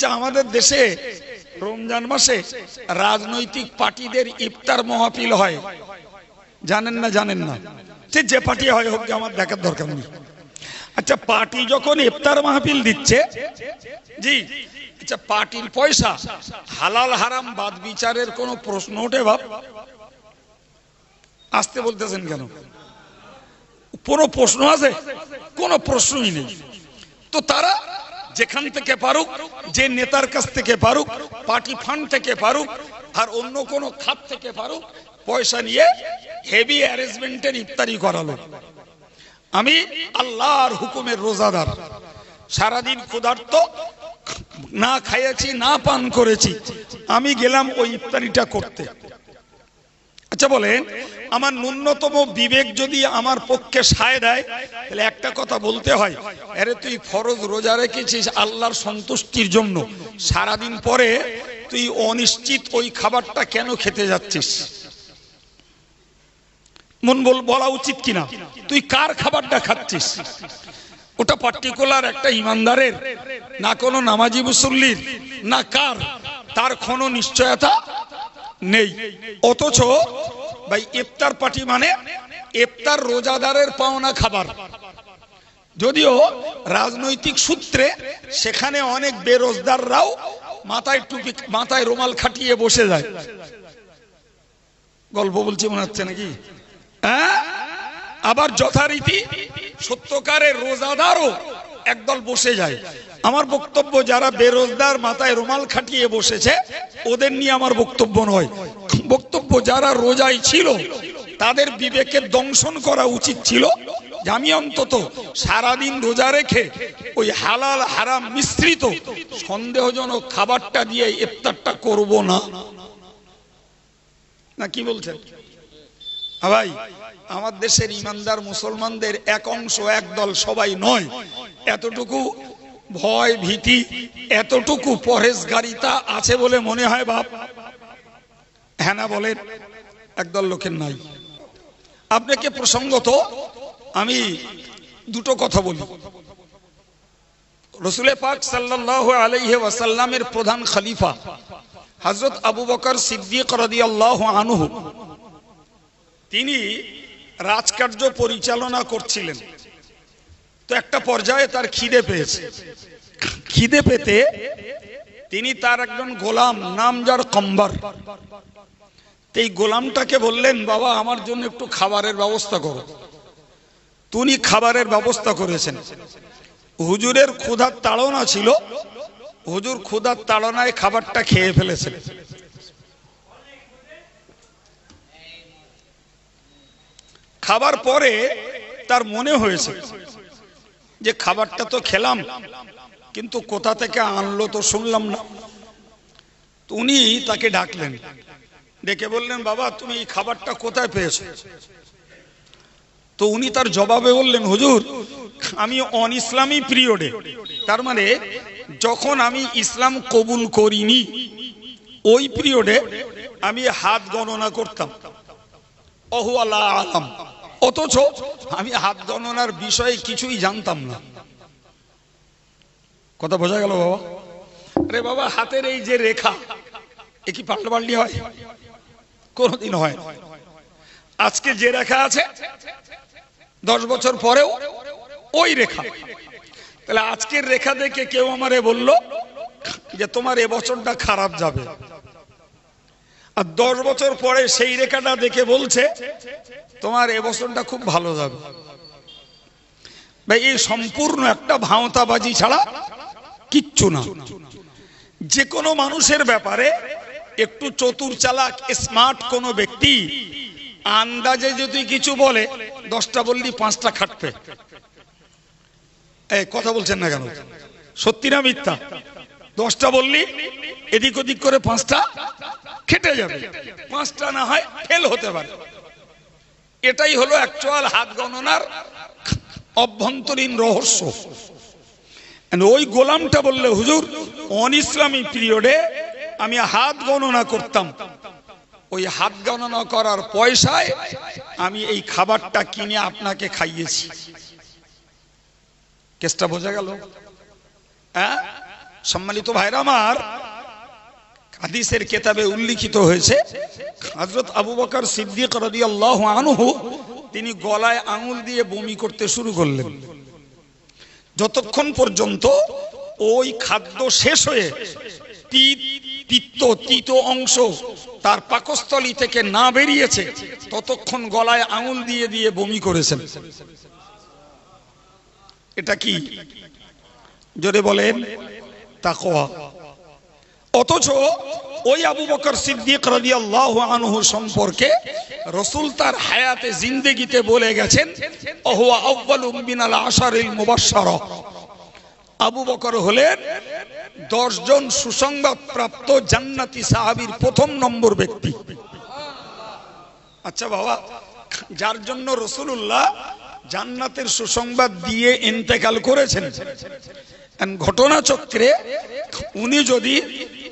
আচ্ছা আমাদের দেশে রমজান মাসে রাজনৈতিক পার্টিদের ইফতার মহাপিল হয়। জানেন না জানেন না? সে যে পার্টি হয় হোক আমার দেখার দরকার নেই। আচ্ছা পার্টি যখন ইফতার মাহফিল দিচ্ছে, জি আচ্ছা পার্টির পয়সা হালাল হারাম বাদ বিচারের কোনো প্রশ্ন ওঠে বাপ? আসতে বলতেছেন কেন? কোনো প্রশ্ন আছে, কোনো প্রশ্নই নেই। তো তারা যেখান থেকে পারুক, যে নেতার কাছ থেকে পারুক, পার্টি ফান্ড থেকে পারুক, আর অন্য কোনো খাত থেকে পারুক, পয়সা নিয়ে হেভি অ্যারেঞ্জমেন্টের ইফতারি করালো। আমি আল্লাহর হুকুমের রোজাদার। সারাদিন ক্ষুধার্ত, না খাইয়েছি, না পান করেছি। আমি গেলাম ওই ইফতারিটা করতে। আচ্ছা বলেন, আমার ন্যূনতম বিবেক যদি আমার পক্ষে সায় দেয়, তাহলে একটা কথা বলতে হয়। আরে তুই ফরজ রোজা রেখেছিস আল্লাহর সন্তুষ্টির জন্য। সারাদিন পরে তুই অনিশ্চিত ওই খাবারটা কেন খেতে যাচ্ছিস? মন বল, বলা উচিত কিনা? তুই কার খাবারটা খাচ্ছিস? ওটা পার্টিকুলার একটা ইমানদারের, না কোনো নামাজি মুসল্লির, না কার? তার কোনো নিশ্চয়তা নেই। অথচ ভাই, ইফতার পার্টি মানে ইফতার রোজাদারের পাওনা খাবার। যদিও রাজনৈতিক সূত্রে সেখানে অনেক বেরোজদাররাও মাথায় টুপি, মাথায় রুমাল খাটিয়ে বসে যায়। গল্প বলছি মনে হচ্ছে নাকি? হ্যাঁ? আবার যথারীতি সত্যকারের রোজাদারও একদল বসে যায়। আমার বক্তব্য যারা বেরোজদার মাথায় রুমাল খাটিয়ে বসেছে, ওদের নিয়ে আমার বক্তব্য নয়। বক্তব্য যারা রোজাই ছিল, তাদের বিবেকের দংশন করা উচিত ছিল আমি অন্তত সারাদিন রোজা রেখে ওই হালাল হারাম মিশ্রিত সন্দেহজনক খাবারটা দিয়ে ইফতারটা করব না। না, কি বলছেন? ভাই, আমার দেশের ইমানদার মুসলমানদের এক অংশ একদল সবাই নয়। এতটুকু ভয় ভীতি এতটুকু পরেশগারিতা আছে বলে মনে হয় বাপ। হ্যাঁ না বলেন, একদল লোকের নাই। আপনাকে প্রসঙ্গত, আমি দুটো কথা বলি। রসুলে পাক সাল্লাহ আলাইহে ওয়াসাল্লামের প্রধান খালিফা হজরত আবু বকর সিদ্দিক রাদিয়াল্লাহু আনহু, তিনি রাজকার্য পরিচালনা করছিলেন। তো একটা পর্যায়ে তার খিদে পেয়েছে। খিদে পেতে তিনি তার একজন গোলাম নাম যার কম্বার এই গোলামটাকে বললেন, বাবা, আমার জন্য একটু খাবারের ব্যবস্থা করো। তুমি খাবারের ব্যবস্থা করেছেন। হুজুরের ক্ষুধার তাড়না ছিল। হুজুর ক্ষুধার তাড়নায় খাবারটা খেয়ে ফেলেছেন। খাবার পরে তার মনে হয়েছে যে খাবারটা তো খেলাম, কিন্তু কোথা থেকে আনলো তো শুনলাম না। উনি তাকে ডাকলেন। ডেকে বললেন, বাবা, তুমি এই খাবারটা কোথায় পেয়েছ? তো উনি তার জবাবে বললেন, হুজুর, আমি অন ইসলামী পিরিয়ডে। তার মানে যখন আমি ইসলাম কবুল করিনি, ওই পিরিয়ডে আমি হাত গণনা করতাম। অহু আল্লাহ আলাম। অথচ আমি হাত গণনার বিষয়ে কিছুই জানতাম না। কথা বোঝা গেল বাবা? আরে বাবা, হাতের এই যে রেখা, এ কি পাল্টাপাল্টি হয়? কোনদিন হয়। আজকে যে রেখা আছে, দশ বছর পরেও ওই রেখা। তাহলে আজকের রেখা দেখে কেউ আমারে বলল যে তোমার এবছরটা খারাপ যাবে। আর দশ বছর পরে সেই রেখাটা দেখে বলছে, তোমার এবছরটা খুব ভালো যাবে। ভাই, এই সম্পূর্ণ একটা ভাঁওতাবাজি ছাড়া কিচ্ছু না। যে কোনো মানুষের ব্যাপারে একটু চতুর চালাক, স্মার্ট কোনো ব্যক্তি আন্দাজে যদি কিছু বলে, দশটা বললি পাঁচটা খাটবে। কথা বলছেন না কেন? সত্যি না মিথ্যা? দশটা বললি এদিক ওদিক করে পাঁচটা খেটে যাবে। পাঁচটা না হয় ফেল হতে পারে। এটাই হলো অ্যাকচুয়াল হাত গণনার অভ্যন্তরীণ রহস্য। ওই গোলামটা বললে, হুজুর অন ইসলামী পিরিয়ডে আমি হাত গণনা করতাম। ওই হাত গণনা করার পয়সায় আমি এই খাবারটা কিনে আপনাকে খাইয়েছি। কেসটা বোঝা গেল? হ্যাঁ? সম্মানিত ভাইরা আমার হাদিসের কেতাবে উল্লিখিত হয়েছে হজরত আবু বকর সিদ্দিক রাদিয়াল্লাহু আনহু তিনি গলায় আঙুল দিয়ে বমি করতে শুরু করলেন। যতক্ষণ পর্যন্ত ওই খাদ্য শেষ হয়ে পিত পিত্ত তিত অংশ তার পাকস্থলী থেকে না বেরিয়েছে, ততক্ষণ গলায় আঙুল দিয়ে দিয়ে বমি করেছেন। এটা কি? জোরে বলেন, তাকওয়া। অথচ ওই আবু বকর সিদ্দিক রাদিয়াল্লাহু আনহু সম্পর্কে রসুল তার হায়াতে জিন্দেগিতে বলে গেছেন ওহুয়া আউয়ালু মিনাল আশারিল মুবাশশারা। আবু বকর হলেন দশজন সুসংবাদ প্রাপ্ত জান্নাতি সাহাবীর প্রথম নম্বর ব্যক্তি। আচ্ছা বাবা, যার জন্য রসুল্লাহ জান্নাতের সুসংবাদ দিয়ে ইন্তেকাল করেছেন। And ঘটনা চক্রে উনি যদি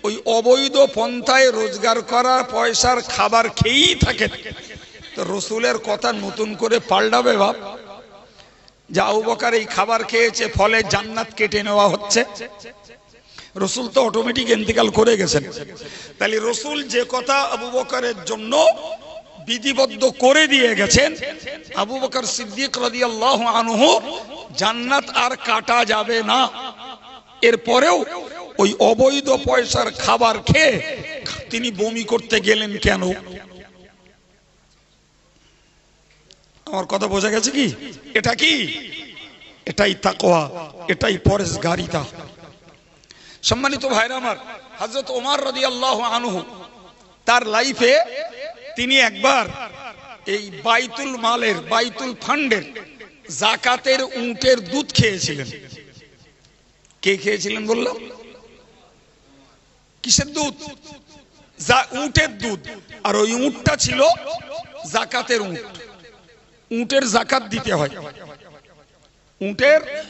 ওই অবৈধ পন্থায় রোজগার করা, পয়সার খাবার খেয়েই থাকেন তো রসুলের কথা নতুন করে পাল্টাবে ভাব যা আবু বকার এই খাবার খেয়েছে, ফলে জান্নাত কেটে নেওয়া হচ্ছে। রসুল তো অটোমেটিক ইন্তেকাল করে গেছেন। তাহলে রসুল যে কথা আবু বকারের জন্য বিধিবদ্ধ করে দিয়ে গেছেন আবু বকর সিদ্দিক আনহু, জান্নাত আর কাটা যাবে না। এরপরেও ওই অবৈধ পয়সার খাবার খেয়ে তিনি বমি করতে গেলেন কেন? আমার কথা বোঝা গেছে কি? এটা কি? এটাই তাকোয়া এটাই পরেশগারিতা সম্মানিত ভাইরা আমার, হযরত ওমর রাদিয়াল্লাহু আনহু, তার লাইফে তিনি একবার এই বাইতুল মালের, বাইতুল ফান্ডের জাকাতের উটের দুধ খেয়েছিলেন। কে খেয়েছিলেন বললাম? কিসের দুধ? যা- উটের দুধ। আর ওই উটটা ছিল জাকাতের উট। উটের জাকাত দিতে হয়। উটের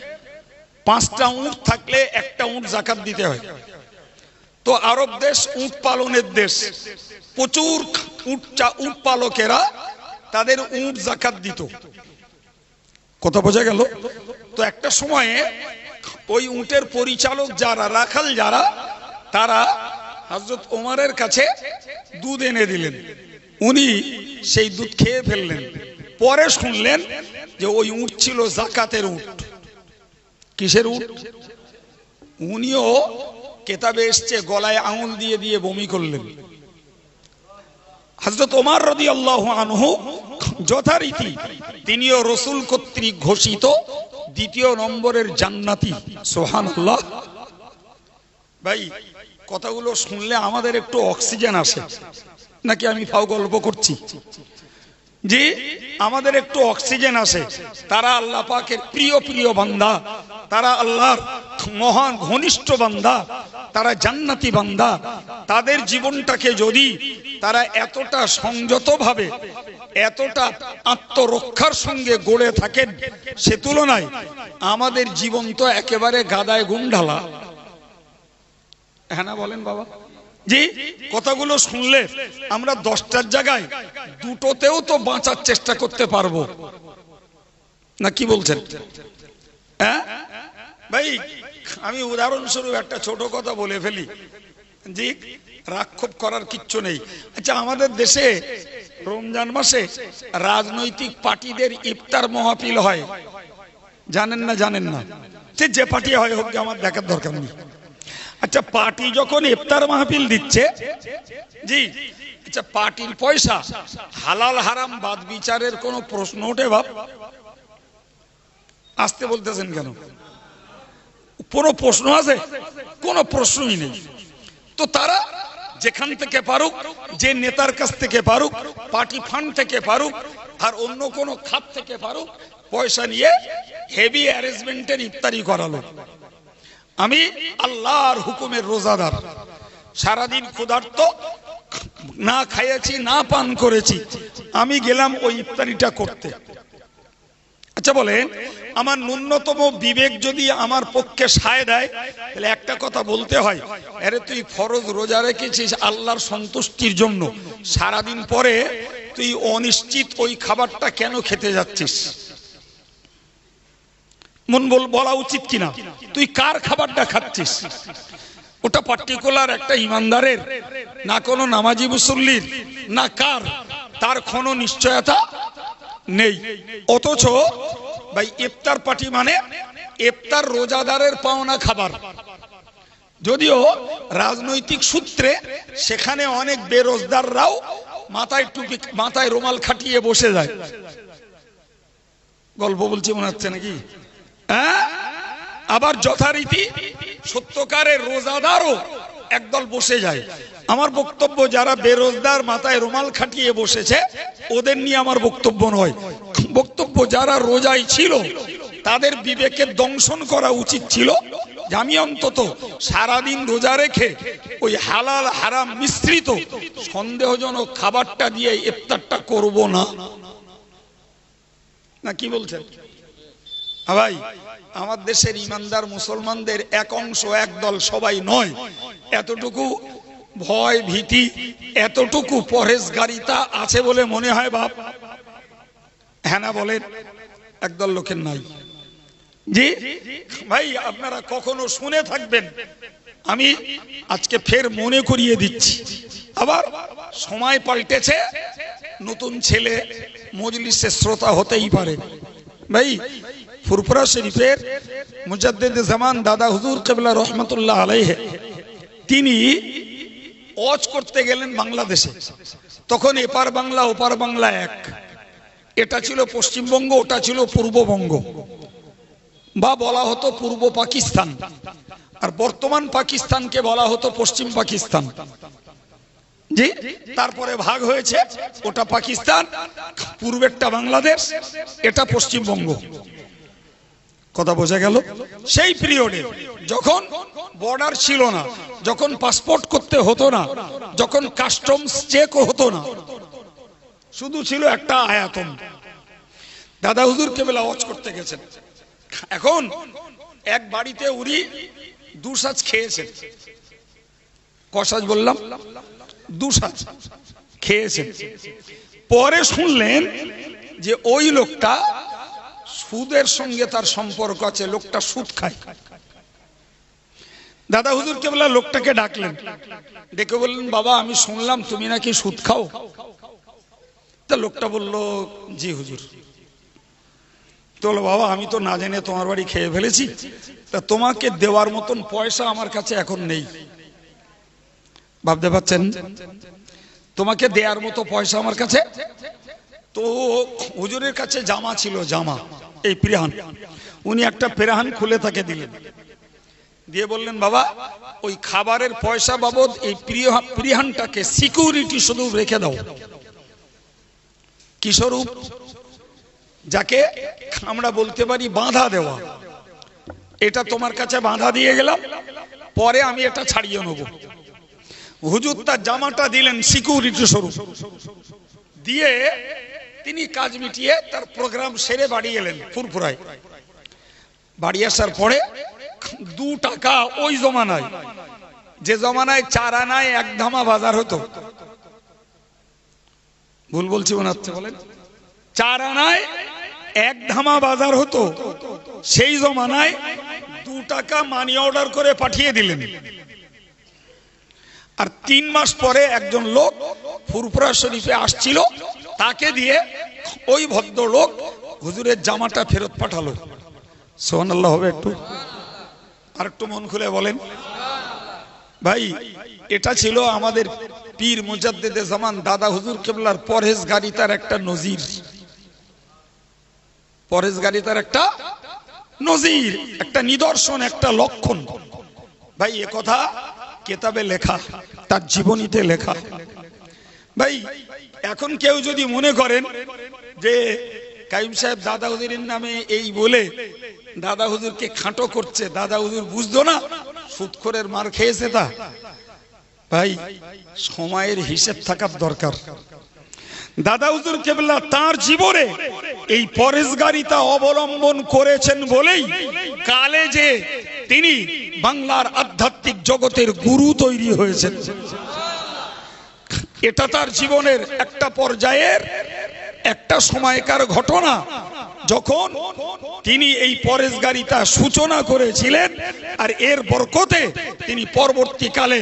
পাঁচটা উট থাকলে একটা উট জাকাত দিতে হয়। তো আরব দেশ উট পালনের দেশ। প্রচুর উট চা- উট পালকেরা তাদের উট জাকাত দিত। কথা বোঝা গেল? তো একটা সময়ে ওই উটের পরিচালক যারা, রাখাল যারা তারা হজরত ওমরের কাছে দুধ এনে দিলেন। উনি সেই দুধ খেয়ে ফেললেন। পরে শুনলেন যে ওই উট ছিল জাকাতের উট। কিসের উট? উনিও কেতাবে এসছে, গলায় আঙুল দিয়ে দিয়ে বমি করলেন। হজরত ওমার রদি আল্লাহ আনহু যথারীতি তিনিও রসুল কর্তৃক ঘোষিত দ্বিতীয় নম্বরের জান্নাতি। সোহান ভাই কথাগুলো শুনলে আমাদের একটু অক্সিজেন আসে। নাকি আমি ফাও গল্প করছি? জি, আমাদের একটু অক্সিজেন আসে। তারা আল্লাহ পাকের প্রিয় প্রিয় বান্দা। তারা আল্লাহর মহান, ঘনিষ্ঠ বান্দা। তারা জান্নাতি বান্দা। তাদের জীবনটাকে যদি তারা এতটা সংযতভাবে, এতটা আত্মরক্ষার সঙ্গে গড়ে থাকেন, সে তুলনায় আমাদের জীবন তো একেবারে গাদায় গুন্ডালা। হ্যাঁ না বলেন বাবা। জি কথাগুলো শুনলে আমরা দশটার জায়গায় দুটোতেও তো বাঁচার চেষ্টা করতে পারব। না কি বলছেন? হ্যাঁ? ভাই আমি উদাহরণস্বরূপ একটা ছোট কথা বলে ফেলি। জি রাক্ষোভ করার কিচ্ছু নেই। আচ্ছা আমাদের দেশে রমজান মাসে রাজনৈতিক পার্টিদের ইফতার মহাপিল হয়। জানেন না জানেন না। যে পার্টি হয় হোক আমার দেখার দরকার নেই। আচ্ছা পার্টি যখন ইফতার মাহফিল দিচ্ছে, জি আচ্ছা পার্টির পয়সা, হালাল হারাম বাদ বিচারের কোনো প্রশ্ন ওঠে বাপ? আসতে বলতেছেন কেন? কোনো প্রশ্ন আছে? কোনো প্রশ্নই নেই। তো তারা যেখান থেকে পারুক, যে নেতার কাছ থেকে পারুক, পার্টি ফান্ড থেকে পারুক, আর অন্য কোনো খাত থেকে পারুক, পয়সা নিয়ে হেভি অ্যারেঞ্জমেন্টের ইফতারি করালো। আমি আল্লাহর হুকুমের রোজাদার। সারাদিন ক্ষুধার্ত, না খাইয়েছি, না পান করেছি। আমি গেলাম ওই ইফতারিটা করতে। আচ্ছা বলেন, আমার ন্যূনতম বিবেক যদি আমার পক্ষে সায় দেয়, তাহলে একটা কথা বলতে হয়। আরে তুই ফরজ রোজা রেখেছিস আল্লাহর সন্তুষ্টির জন্য। সারাদিন পরে তুই অনিশ্চিত ওই খাবারটা কেন খেতে যাচ্ছিস? মন বল বলা উচিত কিনা? তুই কার খাবারটা খাচ্ছিস? ওটা পার্টিকুলার একটা ইমানদারের, না কোনো নামাজি মুসল্লির, না কার? তার কোনো নিশ্চয়তা নেই। অথচ ভাই, ইফতার পার্টি মানে ইফতার রোজাদারের পাওনা খাবার। যদিও রাজনৈতিক সূত্রে সেখানে অনেক বেরোজদাররাও মাথায় টুপি, মাথায় রুমাল খাটিয়ে বসে যায়। গল্প বলছি মনে হচ্ছে নাকি? আবার যথারীতি সত্যকারের রোজাদারও একদল বসে যায়। আমার বক্তব্য যারা বেরোজদার মাথায় রুমাল খাটিয়ে বসেছে, ওদের নিয়ে আমার বক্তব্য নয়। বক্তব্য যারা রোজাই ছিল, তাদের বিবেকের দংশন করা উচিত ছিল আমি অন্তত সারাদিন রোজা রেখে ওই হালাল হারাম মিশ্রিত সন্দেহজনক খাবারটা দিয়ে ইফতারটা করব না। না, কি বলছেন? হ্যাঁ ভাই, আমার দেশের ইমানদার মুসলমানদের এক অংশ একদল সবাই নয়। এতটুকু ভয়, ভীতি, এতটুকু পরেশগারিতা আছে বলে মনে হয় বাপ। হ্যাঁ না বলেন একদল লোকের নাই। জি, ভাই, আপনারা কখনো শুনে থাকবেন। আমি আজকে ফের মনে করিয়ে দিচ্ছি। আবার সময় পাল্টেছে, নতুন ছেলে মজলিসের শ্রোতা হতেই পারে। ভাই ফুরফুরা শরীফের মুজাদ্দেদ জামান দাদা হুজুর কেবলা রহমতুল্লাহ আলাইহে, তিনি অজ করতে গেলেন বাংলাদেশে। তখন এপার বাংলা, ওপার বাংলা এক। এটা ছিল পশ্চিমবঙ্গ, ওটা ছিল পূর্ববঙ্গ। বা বলা হতো পূর্ব পাকিস্তান। আর বর্তমান পাকিস্তানকে বলা হতো পশ্চিম পাকিস্তান। জি, তারপরে ভাগ হয়েছে, ওটা পাকিস্তান, পূর্বেরটা বাংলাদেশ, এটা পশ্চিমবঙ্গ। কথা বোঝা গেল? সেই পিরিয়ডে যখন বর্ডার ছিল না, যখন পাসপোর্ট করতে হতো না, যখন কাস্টমস চেক হতো না, শুধু ছিল একটা আয়াতন দাদা হুজুর কেবল আওয়াজ করতে গেছেন। এখন এক বাড়িতে উনি দুসাজ খেয়েছেন। কসাজ বললাম? দুসাজ খেয়েছেন। পরে শুনলেন যে ওই লোকটা সুদের সঙ্গে তার সম্পর্ক আছে, লোকটা সুদ খায়। দাদা হুজুর কেবলা লোকটাকে ডাকলেন। ডেকে বললেন, বাবা, আমি শুনলাম তুমি নাকি সুদ খাও? তা লোকটা বলল, জি হুজুর। তো বাবা, আমি তো না জেনে তোমার বাড়ি খেয়ে ফেলেছি। তা তোমাকে দেওয়ার মতন পয়সা আমার কাছে এখন নেই। ভাবতে পারছেন? তোমাকে দেওয়ার মতো পয়সা আমার কাছে? তো হুজুরের কাছে জামা ছিল, জামা। এই প্রিহান। উনি একটা প্রেহান খুলে তাকে দিলেন। দিয়ে বললেন, বাবা, ওই খাবারের পয়সা বাবদ এই প্রিহানটাকে সিকিউরিটি শুধু রেখে দাও। কি স্বরূপ যাকে আমরা বলতে পারি বাঁধা দেওয়া। এটা তোমার কাছে বাঁধা দিয়ে গেলাম, পরে আমি এটা ছাড়িয়ে নেব। হুজুর তার জামাটা দিলেন সিকিউরিটি স্বরূপ। দিয়ে তিনি কাজ মিটিয়ে তার প্রোগ্রাম সেরে বাড়ি এলেন ফুরফুরায়। বাড়ি আসার পরে দু টাকা ওই জমানায়, যে জমানায় চার আনায় এক ধামা বাজার হতো। ভুল বলছি হচ্ছে বলেন চার আনায় এক ধামা বাজার হতো। সেই জমানায় দু টাকা মানি অর্ডার করে পাঠিয়ে দিলেন। আর তিন মাস পরে একজন লোক ফুরফুরা শরীফে আসছিল, তাকে দিয়ে ওই ভদ্রলোক হুজুরের জামাটা ফেরত পাঠালো। সোহান আল্লাহ হবে একটু? আর একটু মন খুলে বলেন। ভাই, এটা ছিল আমাদের পীর মুজাদ্দেদে জামান, দাদা হুজুর কেবলার পরহেজ গাড়ি তার একটা নজির। পরহেজ গাড়ি তার একটা নজির, একটা নিদর্শন, একটা লক্ষণ। ভাই, এ কথা কেতাবে লেখা, তার জীবনীতে লেখা। ভাই, এখন কেউ যদি মনে করেন যে কাইম সাহেব দাদা হুজুরের নামে এই বলে দাদা হুজুরকে খাটো করছে, দাদা হুজুর বুঝতো না, সুৎখরের মার খেয়েছে তা। ভাই, সময়ের হিসেব থাকার দরকার। দাদা হুজুর কেবলা তার জীবনে এই পরেশগারিতা অবলম্বন করেছেন বলেই কালে যে তিনি বাংলার আধ্যাত্মিক জগতের গুরু তৈরি হয়েছেন। এটা তার জীবনের একটা পর্যায়ের একটা সময়কার ঘটনা। যখন তিনি এই পরেশগারিতা সূচনা করেছিলেন আর এর বরকতে তিনি পরবর্তীকালে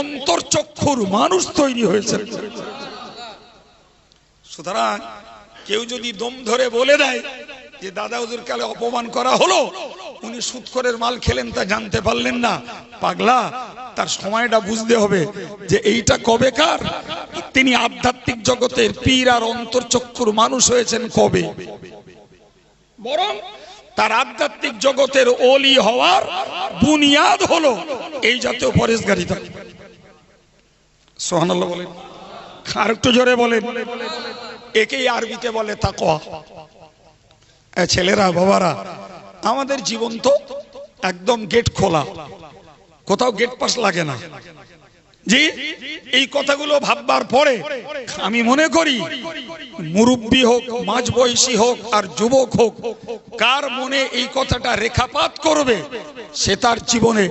অন্তর্চক্ষুর মানুষ তৈরি হয়েছেন। সুতরাং কেউ যদি দম ধরে বলে দেয় যে দাদা হুজুর কালে অপমান করা হলো, উনি সুৎখরের মাল খেলেন তা জানতে পারলেন না। পাগলা, তার সময়টা বুঝতে হবে যে এইটা কবেকার? তিনি আধ্যাত্মিক জগতের পীর আর অন্তর্চক্ষুর মানুষ হয়েছেন কবে? বরং তার আধ্যাত্মিক জগতের অলি হওয়ার বুনিয়াদ হলো এই জাতীয় পরেশগারিতা। সোহানাল্লাহ বলেন। আর একটু জোরে বলেন। একেই আরবিতে বলে তাকওয়া। এ ছেলেরা, বাবারা, আমাদের জীবন তো একদম গেট খোলা। কোথাও গেট পাস লাগে না। জি, এই কথাগুলো ভাববার পরে আমি মনে করি, মুরব্বী হোক মাঝ বয়সী হোক, আর যুবক হোক, কার মনে এই কথাটা রেখাপাত করবে, সে তার জীবনে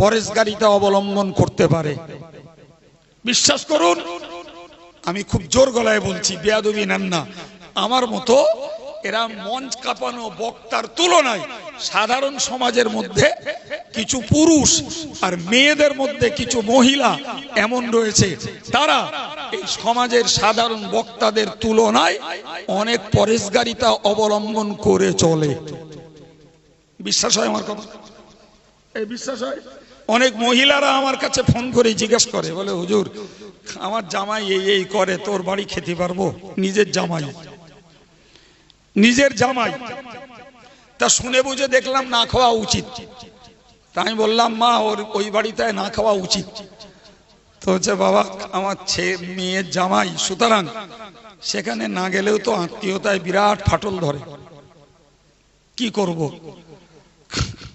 পরেশগারিতা অবলম্বন করতে পারে। বিশ্বাস করুন, আমি খুব জোর গলায় বলছি, বেয়াদবি নেন না। আমার মতো এরা মঞ্চ কাঁপানো বক্তার তুলনায় সাধারণ সমাজের মধ্যে কিছু পুরুষ আর মেয়েদের মধ্যে কিছু মহিলা এমন রয়েছে। তারা এই সমাজের সাধারণ বক্তাদের তুলনায় অনেক পরেশগারিতা অবলম্বন করে চলে। বিশ্বাস হয় আমার কথা? এই বিশ্বাস হয়? অনেক মহিলারা আমার কাছে ফোন করে জিজ্ঞেস করে, বলে, হুজুর, আমার জামাই এই এই করে, তোর বাড়ি খেতে পারব? নিজের জামাই। নিজের জামাই। তা শুনে বুঝে দেখলাম না খাওয়া উচিত। তা আমি বললাম, মা, ওর, ওই বাড়িতে না খাওয়া উচিত। তো হচ্ছে বাবা, আমার ছেলে মেয়ের জামাই, সুতরাং সেখানে না গেলেও তো আত্মীয়তায় বিরাট ফাটল ধরে। কি করব?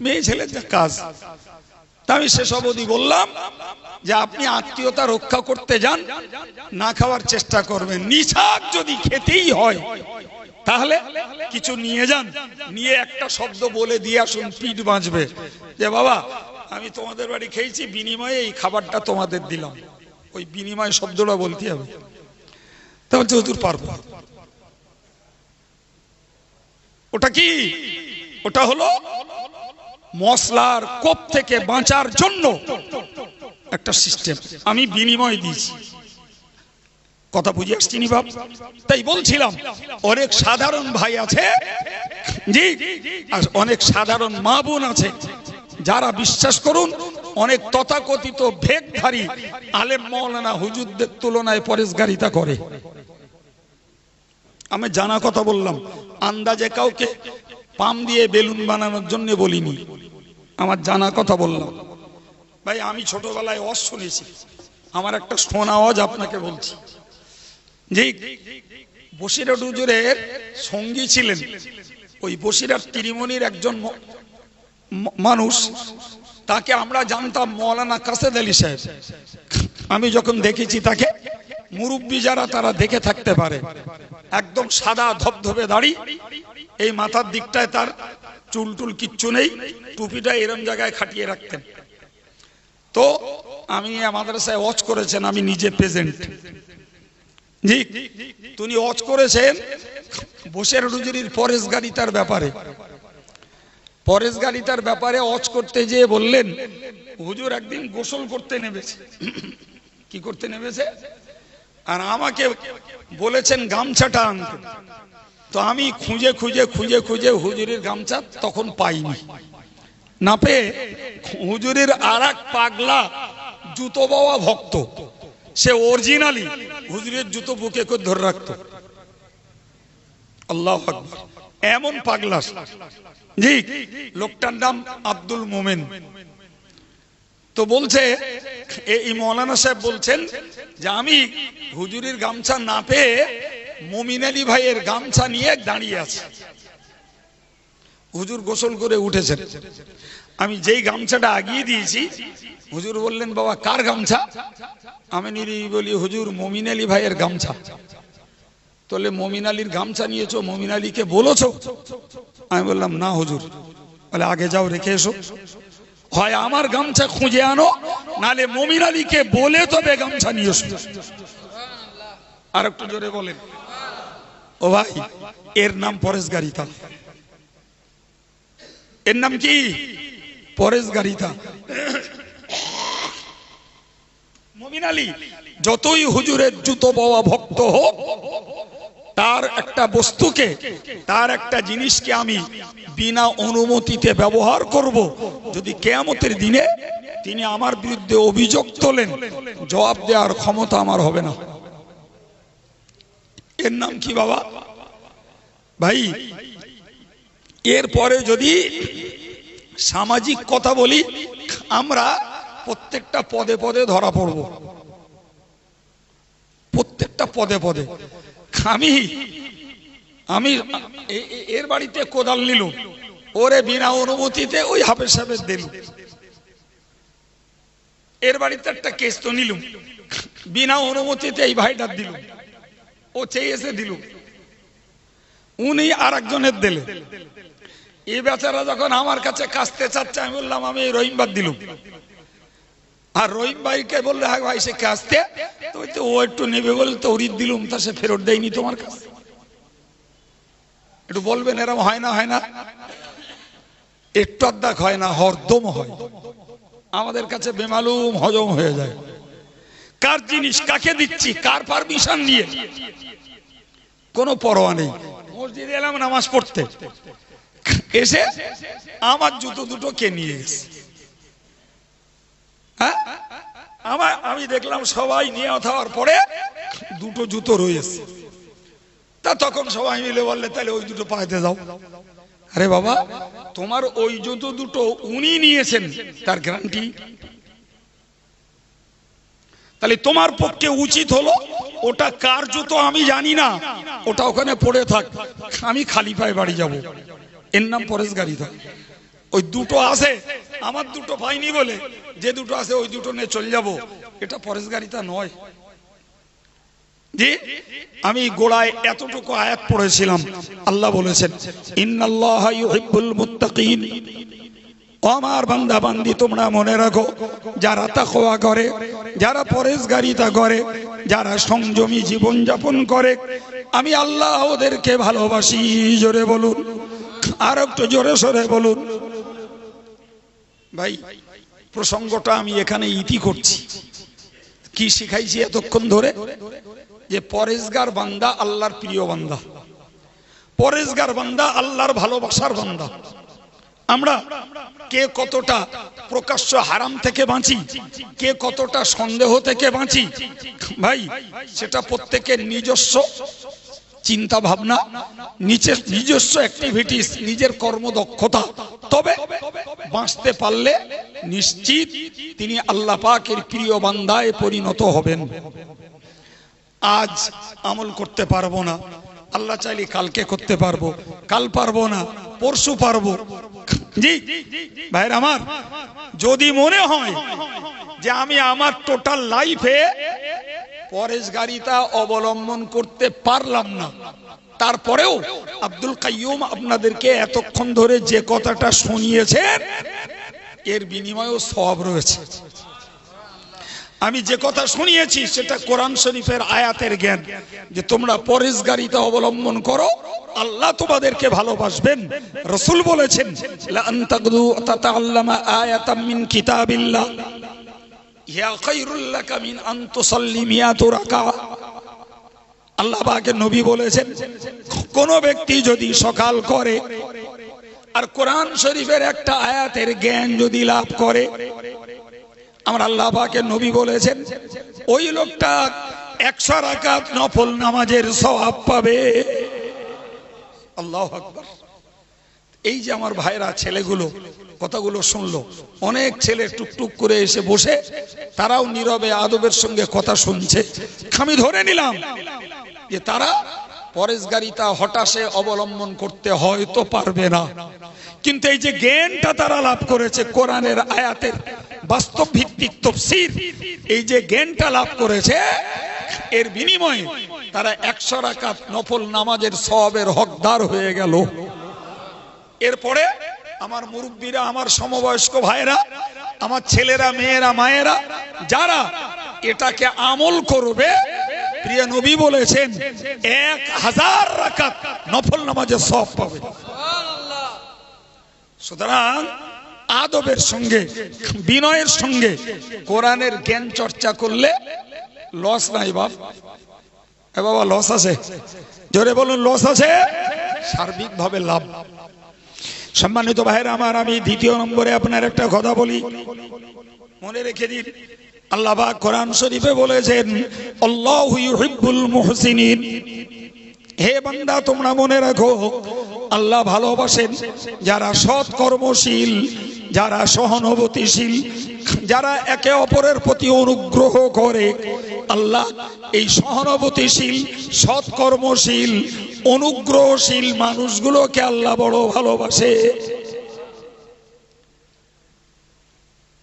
মেয়ে ছেলের যা কাজ। তা আমি শেষ অবধি বললাম যে আপনি আত্মীয়তা রক্ষা করতে যান, না খাওয়ার চেষ্টা করবেন। নিছাক যদি খেতেই হয়, তাহলে কিছু নিয়ে যান। নিয়ে একটা শব্দ বলে দিয়ে আসুন, পিঠ বাঁচবে। যে বাবা, আমি তোমাদের বাড়ি খেয়েছি, বিনিময়ে এই খাবারটা তোমাদের দিলাম। ওই বিনিময় শব্দটা বলতে হবে। তা বলছে হুজুর পারব। ওটা কি? ওটা হলো মশলার কোপ থেকে বাঁচার জন্য একটা সিস্টেম। আমি বিনিময় দিয়েছি। কথা বুঝে আসছি নি বাপ? তাই বলছিলাম, অনেক সাধারণ ভাই আছে। জি, আর অনেক সাধারণ মা বোন আছে। যারা বিশ্বাস করুন, অনেক তথাকথিত ভেগধারী আলেম মৌলানা হুজুরদের তুলনায় পরেশগারিতা করে। আমি জানা কথা বললাম, আন্দাজে কাউকে পাম দিয়ে বেলুন বানানোর জন্য বলিনি। আমার জানা কথা বললাম ভাই, আমি ছোটবেলায় অস শুনেছি। আমার একটা শোনা আওয়াজ আপনাকে বলছি। যে বসিরাট হুজুরের সঙ্গী ছিলেন, ওই বসিরাট তিরিমনির একজন মানুষ, তাকে আমরা জানতাম মৌলানা কাসেদ আলী সাহেব। আমি যখন দেখেছি তাকে, মুরব্বী যারা তারা দেখে থাকতে পারে। একদম সাদা ধবধবে দাড়ি এই মাথার দিকটায় তার চুল টুল কিচ্ছু নেই, টুপিটা এরম জায়গায় খাটিয়ে রাখতেন। তো আমি আমাদের মাদ্রাসায় ওয়াচ করেছেন, আমি নিজে প্রেজেন্ট জি তিনি ওয়াচ করেছেন বসের রুজুরির পরেশ গাড়িতার ব্যাপারে। পরেশ গাড়িতার ব্যাপারে ওয়াচ করতে যেয়ে বললেন, হুজুর একদিন গোসল করতে নেমেছে। কি করতে নেমেছে? আর আমাকে বলেছেন, গামছাটা আনতে। তো আমি খুঁজে খুঁজে খুঁজে খুঁজে হুজুরের গামছা তখন পাইনি। না পেয়ে হুজুরের আর পাগলা জুতো বাবা ভক্ত। সে অরিজিনালি হুজুরের জুতো বুকে করে ধরে রাখতো। আল্লাহ এমন পাগলা জি লোকটার নাম আব্দুল মোমেন। তো বলছে এই মৌলানা সাহেব বলছেন যে আমি হুজুরের গামছা না পেয়ে মমিন আলী ভাইয়ের গামছা নিয়ে দাঁড়িয়ে আছি। হুজুর গোসল করে উঠেছেন। আমি যেই গামছাটা আগিয়ে দিয়েছি, হুজুর বললেন, বাবা, কার গামছা? আমি নিরি বলি, হুজুর, মমিন আলী ভাইয়ের গামছা। তাহলে মমিন আলীর গামছা নিয়েছো, মমিন আলীকে বলেছ? আমি বললাম, না হুজুর। বলে, আগে যাও, রেখে এসো। হয় আমার গামছা খুঁজে আনো, নালে মমিন আলীকে বলে তবে গামছা নিয়ে এসো। আর একটু জোরে বলেন। ও ভাই, এর নাম পরেশ গারিতা এর নাম কি? পরেশ গারিতা যতই হুজুরের জুতো বাবা ভক্ত হোক, তার একটা বস্তুকে, তার একটা জিনিসকে আমি বিনা অনুমতিতে ব্যবহার করব। যদি কেয়ামতের দিনে তিনি আমার বিরুদ্ধে অভিযোগ তোলেন, জবাব দেওয়ার ক্ষমতা আমার হবে না। এর নাম কি বাবা? ভাই, এরপরে যদি সামাজিক কথা বলি, আমরা প্রত্যেকটা পদে পদে ধরা পড়ব। প্রত্যেকটা পদে পদে। আমি আমি এর বাড়িতে কোদাল নিল। ওরে বিনা অনুমতিতে ওই হাফেজ সাহেবের দিল এর বাড়িতে একটা কেস তো নিলুম। বিনা অনুমতিতে এই ভাইটার দিল ও চেয়েছে দিল। উনি আর একজনের দিলে। এই বেচারা যখন আমার কাছে কাছতে চাচ্ছে, আমি বললাম, আমি এই রহিমবাদ দিলুম। আর রহিম ভাইকে বললে হ্যাঁ ভাই, সে কাছতে তো ও একটু নেবে বলে তো উড়িদ দিলুম, তা সে ফেরত দেয়নি তোমার কাছে। একটু বলবেন, এরম হয় না হয় না? একটু আদ্দাক হয় না, হরদম হয়। আমাদের কাছে বেমালুম হজম হয়ে যায়। কার জিনিস কাকে দিচ্ছি? কার পারমিশন নিয়ে কোনো পরোয়া নেই। মসজিদে এলাম নামাজ পড়তে। এসে আমার জুতো দুটো কে নিয়ে গেছে। হ্যাঁ? আমার, আমি দেখলাম সবাই নিয়ে হওয়ার পরে দুটো জুতো রয়েছে। তা তখন সবাই মিলে বললে, তাহলে ওই দুটো পাইতে যাও আরে বাবা, তোমার ওই জুতো দুটো উনি নিয়েছেন, তার গ্যারান্টি তাহলে তোমার পক্ষে উচিত হলো, ওটা কার জুতো আমি জানি না, ওটা ওখানে পড়ে থাক, আমি খালি পায়ে বাড়ি যাব। এর নাম পরেশ গাড়িটা ওই দুটো আছে, আমার দুটো পাইনি বলে, যে দুটো আছে ওই দুটো নিয়ে চলে যাব। এটা পরেশ গাড়িটা নয়। জি, আমি গোড়ায় এতটুকু আয়াত পড়েছিলাম, আল্লাহ বলেছেন, ইন্নাল্লাহ ইউহিব্বুল মুত্তাকিন। আমার বান্দা, বান্দি, তোমরা মনে রাখো, যারা তাকওয়া করে, যারা পরেশগারিতা করে, যারা সংযমী জীবন যাপন করে, আমি আল্লাহ ওদেরকে ভালোবাসি, জোরে বলুন, আর একটু জোরে সরে বলুন। ভাই, প্রসঙ্গটা আমি এখানে ইতি করছি। কি শিখাইছি এতক্ষণ ধরে? যে পরেশগার বান্দা আল্লাহর প্রিয় বান্দা। পরেশগার বান্দা আল্লাহর ভালোবাসার বান্দা। আমরা কে কতটা প্রকাশ্য হারাম থেকে বাঁচি, কে কতটা সন্দেহ থেকে বাঁচি? ভাই, সেটা প্রত্যেকের নিজস্ব চিন্তা ভাবনা নিচের নিজস্ব অ্যাক্টিভিটিস নিজের কর্মদক্ষতা। তবে বাঁচতে পারলে নিশ্চিত তিনি আল্লাহ পাকের প্রিয় বান্দায় পরিণত হবেন। আজ আমল করতে পারব না, আল্লাহ চাইলে কালকে করতে পারব, কাল পারব না। পরশু পারব। জি ভাইর আমার, যদি মনে হয় যে আমি আমার টোটাল লাইফে পরেশগারিতা অবলম্বন করতে পারলাম না, তারপরেও আব্দুল কাইয়ুম আপনাদেরকে এতক্ষণ ধরে যে কথাটা শুনিয়েছেন, এর বিনিময়েও সব রয়েছে। আমি যে কথা শুনিয়েছি, সেটা কোরআন শরীফের আয়াতের জ্ঞান। যে তোমরা পরেশগারিতা অবলম্বন করো, আল্লাহ তোমাদেরকে ভালোবাসবেন। রসুল বলেছেন, লান তাগদু তাতাআল্লামা আয়াতাম কিতাবিল্লাহ। খায়রুল লাকা আন তুসাল্লি মিয়াতু রাকা। আল্লাহ পাকের নবী বলেছেন, কোন ব্যক্তি যদি সকাল করে, আর কোরআন শরীফের একটা আয়াতের জ্ঞান যদি লাভ করে আমার আল্লাহ পাকের নবী বলেছেন, ওই লোকটা একশো রাকাত নফল নামাজের স্বভাব পাবে। আল্লাহ আকবার। এই যে আমার ভাইরা, ছেলেগুলো, কথাগুলো শুনলো। অনেক ছেলে টুকটুক করে এসে বসে, তারাও নীরবে আদবের সঙ্গে কথা শুনছে। আমি ধরে নিলাম যে তারা পরেশগারিতা হঠাৎ অবলম্বন করতে হয়তো পারবে না। কিন্তু এই যে জ্ঞানটা তারা লাভ করেছে কোরআনের আয়াতের বাস্তব ভিত্তিক তফসির, এই যে জ্ঞানটা লাভ করেছে, এর বিনিময়ে তারা একশো রাকাত নফল নামাজের সবের হকদার হয়ে গেল। এরপরে আমার মুরব্বীরা, আমার সমবয়স্ক ভাইরা আমার ছেলেরা, মেয়েরা, মায়েরা, যারা এটাকে আমল করবে, প্রিয় নবী বলেছেন, এক হাজার রাকাত নফল নামাজের সব পাবে। সুতরাং আদবের সঙ্গে, বিনয়ের সঙ্গে কোরআনের জ্ঞান চর্চা করলে লস নাই বাপ। এ বাবা লস আছে। জোরে বলুন লস আছে? সার্বিকভাবে লাভ। সম্মানিত ভাইয়ের আমার, আমি দ্বিতীয় নম্বরে আপনার একটা কথা বলি। মনে রেখে দিন, আল্লাহ পাক কোরআন শরীফে বলেছেন, আল্লাহু ইউহিব্বুল মুহসিনিন। হে বান্দা, তোমরা মনে রাখো, আল্লাহ ভালোবাসেন যারা সৎ কর্মশীল যারা সহানুভূতিশীল, যারা একে অপরের প্রতি অনুগ্রহ করে, আল্লাহ এই সহানুভূতিশীল, সৎকর্মশীল, অনুগ্রহশীল মানুষগুলোকে আল্লাহ বড় ভালোবাসে।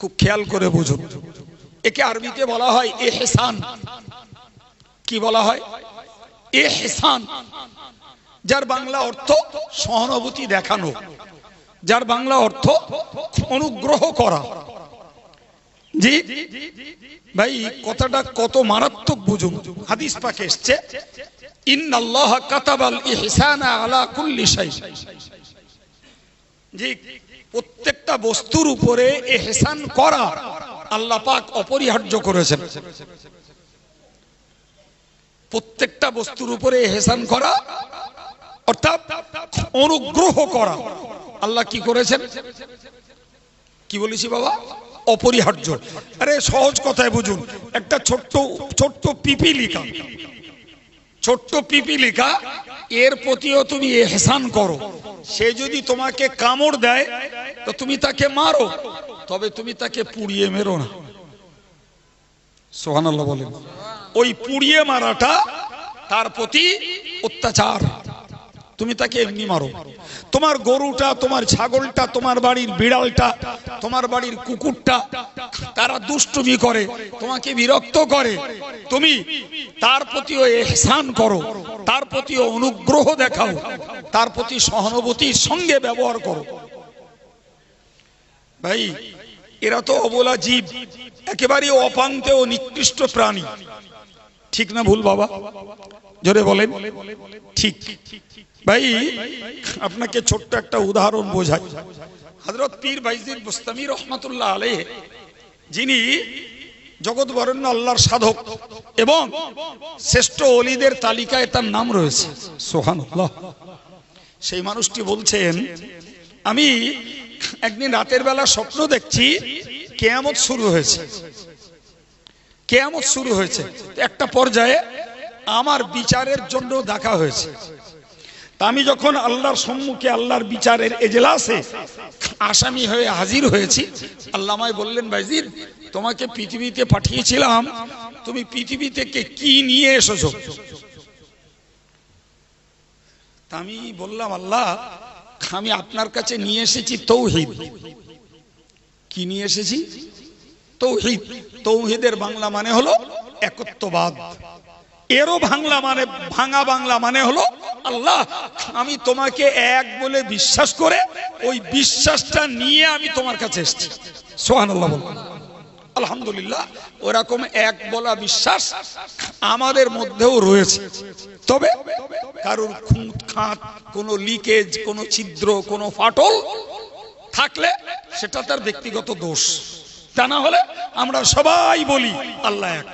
খুব খেয়াল করে বুঝুন। একে আরবিতে বলা হয় এহসান। কি বলা হয়? এহসান। যার বাংলা অর্থ সহানুভূতি দেখানো। যার বাংলা অর্থ অনুগ্রহ করা। জি, ভাই, কথাটা কত মারাত্মক বুঝুন। হাদিস পাকে এসছে কাতাবাল প্রত্যেকটা বস্তুর উপরে আল্লাহ পাক অপরিহার্য করেছেন। প্রত্যেকটা বস্তুর উপরে করা, অর্থাৎ অনুগ্রহ করা। আল্লাহ কি করেছেন? কি বলেছি বাবা? অপরিহার্য। আরে, সহজ কথায় বুঝুন, একটা ছোট্ট ছোট্ট পিপিলিকা ছোট্ট পিপিলিকা, এর প্রতিও তুমি এহসান করো। সে যদি তোমাকে কামড় দেয়, তো তুমি তাকে মারো, তবে তুমি তাকে পুড়িয়ে মেরো না। সোহান আল্লাহ বলেন। ওই পুড়িয়ে মারাটা তার প্রতি অত্যাচার। তুমি তাকে এমনি মারো। তোমার গরুটা, তোমার ছাগলটা, তোমার বাড়ির বিড়ালটা, তোমার বাড়ির কুকুরটা, তারা দুষ্টুমি করে, তোমাকে বিরক্ত করে। তুমি তার প্রতিও এহসান করো, তার প্রতিও অনুগ্রহ দেখাও, তার প্রতি সহানুভূতির সঙ্গে ব্যবহার করো। ভাই, এরা তো অবলা জীব, একেবারে অপান্তে ও নিকৃষ্ট প্রাণী। ঠিক না ভুল বাবা? জোরে বলেন। ঠিক। ভাই, আপনাকে ছোট্ট একটা উদাহরণ বোঝাই। হজরত পীর বাইজির বুস্তামি রহমতুল্লাহ আলে যিনি জগৎ বরেণ্য আল্লাহর সাধক এবং শ্রেষ্ঠ অলিদের তালিকায় তার নাম রয়েছে। সোহান সেই মানুষটি বলছেন, আমি একদিন রাতের বেলা স্বপ্ন দেখছি, কেয়ামত শুরু হয়েছে। কেয়ামত শুরু হয়েছে। একটা পর্যায়ে আমার বিচারের জন্য দেখা হয়েছে। আমি যখন আল্লাহর সম্মুখে আল্লাহর বিচারের এজলাসে আসামি হয়ে হাজির হয়েছি আল্লাহ আমায় বললেন ভাইজির তোমাকে পৃথিবীতে পাঠিয়েছিলাম। তুমি পৃথিবী থেকে কি নিয়ে এসেছ? আমি বললাম, আল্লাহ, আমি আপনার কাছে নিয়ে এসেছি তৌহিদ। কি নিয়ে এসেছি? তৌহিদ। তৌহিদের বাংলা মানে হলো একত্ববাদ। এরও বাংলা মানে ভাঙা বাংলা মানে হলো, আল্লাহ, আমি তোমাকে এক বলে বিশ্বাস করে ওই বিশ্বাসটা নিয়ে আমি তোমার কাছে এসেছি। সোহান আল্লাহ আলহামদুলিল্লাহ, ওরকম এক বলা বিশ্বাস আমাদের মধ্যেও রয়েছে। তবে কারোর খুঁত খাত, কোনো লিকেজ, কোনো ছিদ্র, কোনো ফাটল থাকলে সেটা তার ব্যক্তিগত দোষ। তা না হলে আমরা সবাই বলি, আল্লাহ এক।